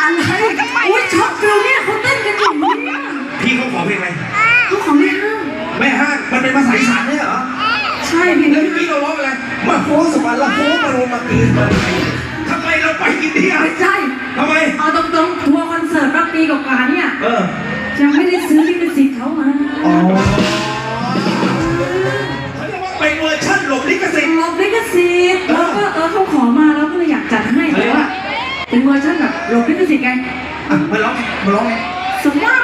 อะไรอุ้ยช็อกเดียวนี่เขาเต้นกันอยู่เนี่พี่เขาขอเพลงไรขอไม่ห้ามไม่ห้มันเป็นภาษาอีสานเนี่ยเหรอ ใช่พี่นี่เราร้องอะไร มาโคสวรระโค้มาโรมาคืนทำไมเราไปอินเดียไม่ใช่ทำไม เอาตรงๆทัวร์คอนเสิร์ตรอบปีกว่าๆเนี่ยยังไม่ได้ซื้อ ชันหลบลิขสิทธิ์ ลบลิขสิทธิ์แล้วก็เออเขาขอมาแล้วก็เลยอยากจัดให้แต่ว่า เป็นเวอร์ชันแบบลบลิขสิทธิ์ไงอะมาร้องไงมาร้องไง สมมติว่า